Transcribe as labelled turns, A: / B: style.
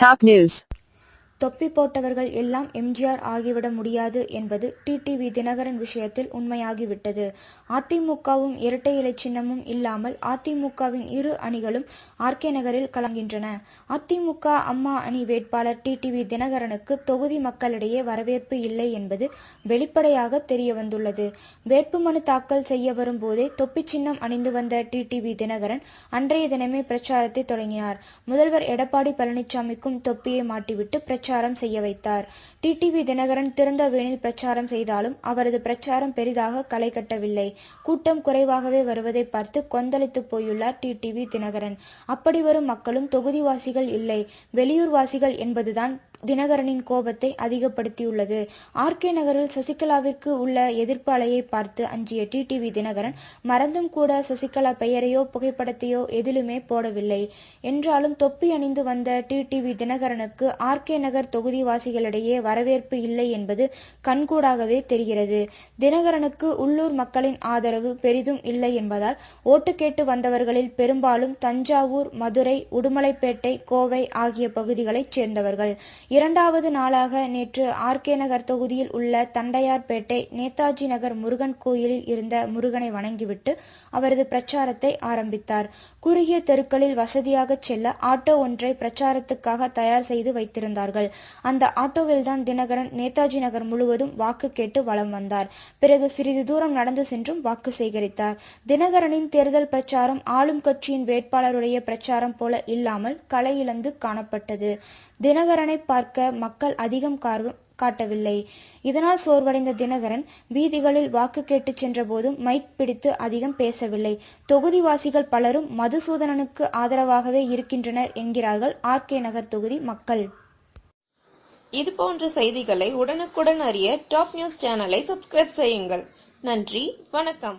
A: Top news.
B: தொப்பி போட்டவர்கள் எல்லாம் எம்ஜிஆர் ஆகிவிட முடியாது என்பது டிடிவி தினகரன் விஷயத்தில் உண்மையாகிவிட்டது. அதிமுகவும் இரட்டை இலை சின்னமும் இல்லாமல் அதிமுகவின் இரு அணிகளும் ஆர்கே நகரில் கலங்கின்றன. அதிமுக அம்மா அணி வேட்பாளர் டிடிவி தினகரனுக்கு தொகுதி மக்களிடையே வரவேற்பு இல்லை என்பது வெளிப்படையாக தெரிய வந்துள்ளது வேட்புமனு தாக்கல் செய்ய வரும் போதே தொப்பி சின்னம் அணிந்து வந்த டிடிவி தினகரன் அன்றைய தினமே பிரச்சாரத்தை தொடங்கினார். முதல்வர் எடப்பாடி பழனிசாமிக்கும் தொப்பியை மாட்டிவிட்டு பிரச்சாரம் செய்ய வைத்தார். டிடிவி தினகரன் திறந்த வேனில் பிரச்சாரம் செய்தாலும் அவரது பிரச்சாரம் பெரிதாக களை கட்டவில்லை. கூட்டம் குறைவாகவே வருவதை பார்த்து கொந்தளித்து போயுள்ளார் டிடிவி தினகரன். அப்படி வரும் மக்களும் தொகுதிவாசிகள் இல்லை. வெளியூர் வாசிகள் என்பதுதான் தினகரனின் கோபத்தை அதிகப்படுத்தியுள்ளது. ஆர்கே நகரில் சசிகலாவிற்கு உள்ள எதிர்ப்பு அலையை பார்த்து அஞ்சிய டிடிவி தினகரன் மறந்தும் கூட சசிகலா பெயரையோ புகைப்படத்தையோ எதிலுமே போடவில்லை. என்றாலும் தொப்பி அணிந்து வந்த டிடிவி தினகரனுக்கு ஆர்கே நகர் தொகுதிவாசிகளிடையே வரவேற்பு இல்லை என்பது கண்கூடாகவே தெரிகிறது. தினகரனுக்கு உள்ளூர் மக்களின் ஆதரவு பெரிதும் இல்லை என்பதால் ஓட்டு கேட்டு வந்தவர்களில் பெரும்பாலும் தஞ்சாவூர் மதுரை உடுமலைப்பேட்டை கோவை ஆகிய பகுதிகளைச் சேர்ந்தவர்கள். இரண்டாவது நாளாக நேற்று ஆர்கே நகர் தொகுதியில் உள்ள தண்டையார்பேட்டை நேதாஜி நகர் முருகன் கோயிலில் இருந்த முருகனை வணங்கிவிட்டு அவரது பிரச்சாரத்தை ஆரம்பித்தார். குறுகிய தெருக்களில் வசதியாக செல்ல ஆட்டோ ஒன்றை பிரச்சாரத்துக்காக தயார் செய்து வைத்திருந்தார்கள். அந்த ஆட்டோவில்தான் தினகரன் நேதாஜி நகர் முழுவதும் வாக்கு கேட்டு வலம் வந்தார். பிறகு சிறிது தூரம் நடந்து சென்றும் வாக்கு சேகரித்தார். தினகரனின் தேர்தல் பிரச்சாரம் ஆளும் கட்சியின் வேட்பாளருடைய பிரச்சாரம் போல இல்லாமல் கலையிழந்து இழந்து காணப்பட்டது. தினகரனை பார்க்க மக்கள் அதிகம் காட்டவில்லை. இதனால் சோர்வடைந்த தினகரன் வீதிகளில் வாக்கு கேட்டு சென்றபோதும் மைக் பிடித்து அதிகம் பேசவில்லை. தொகுதிவாசிகள் பலரும் மதுசூதனனுக்கு ஆதரவாகவே இருக்கின்றனர் என்கிறார்கள் ஆர்கே நகர் தொகுதி மக்கள்.
C: இது போன்ற செய்திகளை உடனுக்குடன் அறிய டாப் நியூஸ் சேனலை சப்ஸ்கிரைப் செய்யுங்கள். நன்றி வணக்கம்.